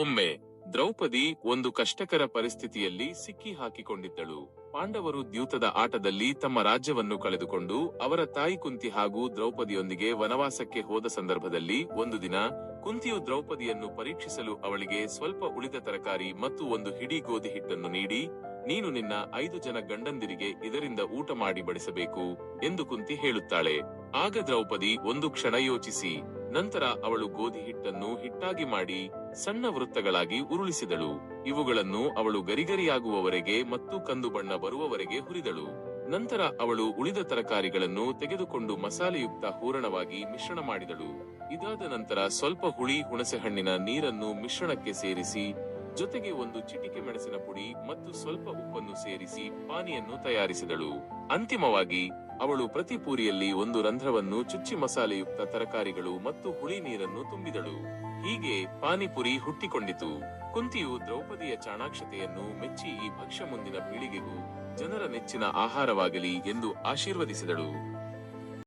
ಒಮ್ಮೆ ದ್ರೌಪದಿ ಒಂದು ಕಷ್ಟಕರ ಪರಿಸ್ಥಿತಿಯಲ್ಲಿ ಸಿಕ್ಕಿ ಹಾಕಿಕೊಂಡಿದ್ದಳು. ಪಾಂಡವರು ದ್ಯೂತದ ಆಟದಲ್ಲಿ ತಮ್ಮ ರಾಜ್ಯವನ್ನು ಕಳೆದುಕೊಂಡು ಅವರ ತಾಯಿ ಕುಂತಿ ಹಾಗೂ ದ್ರೌಪದಿಯೊಂದಿಗೆ ವನವಾಸಕ್ಕೆ ಹೋದ ಸಂದರ್ಭದಲ್ಲಿ ಒಂದು ದಿನ ಕುಂತಿಯು ದ್ರೌಪದಿಯನ್ನು ಪರೀಕ್ಷಿಸಲು ಅವಳಿಗೆ ಸ್ವಲ್ಪ ಉಳಿದ ತರಕಾರಿ ಮತ್ತು ಒಂದು ಹಿಡಿ ಗೋಧಿ ಹಿಟ್ಟನ್ನು ನೀಡಿ, ನೀನು ನಿನ್ನ ಐದು ಜನ ಗಂಡಂದಿರಿಗೆ ಇದರಿಂದ ಊಟ ಮಾಡಿ ಬಡಿಸಬೇಕು ಎಂದು ಕುಂತಿ ಹೇಳುತ್ತಾಳೆ. ಆಗ ದ್ರೌಪದಿ ಒಂದು ಕ್ಷಣ ಯೋಚಿಸಿ, ನಂತರ ಅವಳು ಗೋಧಿ ಹಿಟ್ಟನ್ನು ಹಿಟ್ಟಾಗಿ ಮಾಡಿ ಸಣ್ಣ ವೃತ್ತಗಳಾಗಿ ಉರುಳಿಸಿದಳು. ಇವುಗಳನ್ನು ಅವಳು ಗರಿಗರಿಯಾಗುವವರೆಗೆ ಮತ್ತು ಕಂದು ಬಣ್ಣ ಬರುವವರೆಗೆ ಹುರಿದಳು. ನಂತರ ಅವಳು ಉಳಿದ ತರಕಾರಿಗಳನ್ನು ತೆಗೆದುಕೊಂಡು ಮಸಾಲೆಯುಕ್ತ ಹೂರಣವಾಗಿ ಮಿಶ್ರಣ ಮಾಡಿದಳು. ಇದಾದ ನಂತರ ಸ್ವಲ್ಪ ಹುಳಿ ಹುಣಸೆಹಣ್ಣಿನ ನೀರನ್ನು ಮಿಶ್ರಣಕ್ಕೆ ಸೇರಿಸಿ, ಜೊತೆಗೆ ಒಂದು ಚಿಟಿಕೆ ಮೆಣಸಿನ ಪುಡಿ ಮತ್ತು ಸ್ವಲ್ಪ ಉಪ್ಪನ್ನು ಸೇರಿಸಿ ಪಾನಿಯನ್ನು ತಯಾರಿಸಿದಳು. ಅಂತಿಮವಾಗಿ ಅವಳು ಪ್ರತಿ ಪೂರಿಯಲ್ಲಿ ಒಂದು ರಂಧ್ರವನ್ನು ಚುಚ್ಚಿ ಮಸಾಲೆಯುಕ್ತ ತರಕಾರಿಗಳು ಮತ್ತು ಹುಳಿ ನೀರನ್ನು ತುಂಬಿದಳು. ಹೀಗೆ ಪಾನಿಪುರಿ ಹುಟ್ಟಿಕೊಂಡಿತು. ಕುಂತಿಯು ದ್ರೌಪದಿಯ ಚಾಣಾಕ್ಷತೆಯನ್ನು ಮೆಚ್ಚಿ ಈ ಭಕ್ಷ್ಯ ಮುಂದಿನ ಪೀಳಿಗೆಗೂ ಜನರ ನೆಚ್ಚಿನ ಆಹಾರವಾಗಲಿ ಎಂದು ಆಶೀರ್ವದಿಸಿದಳು.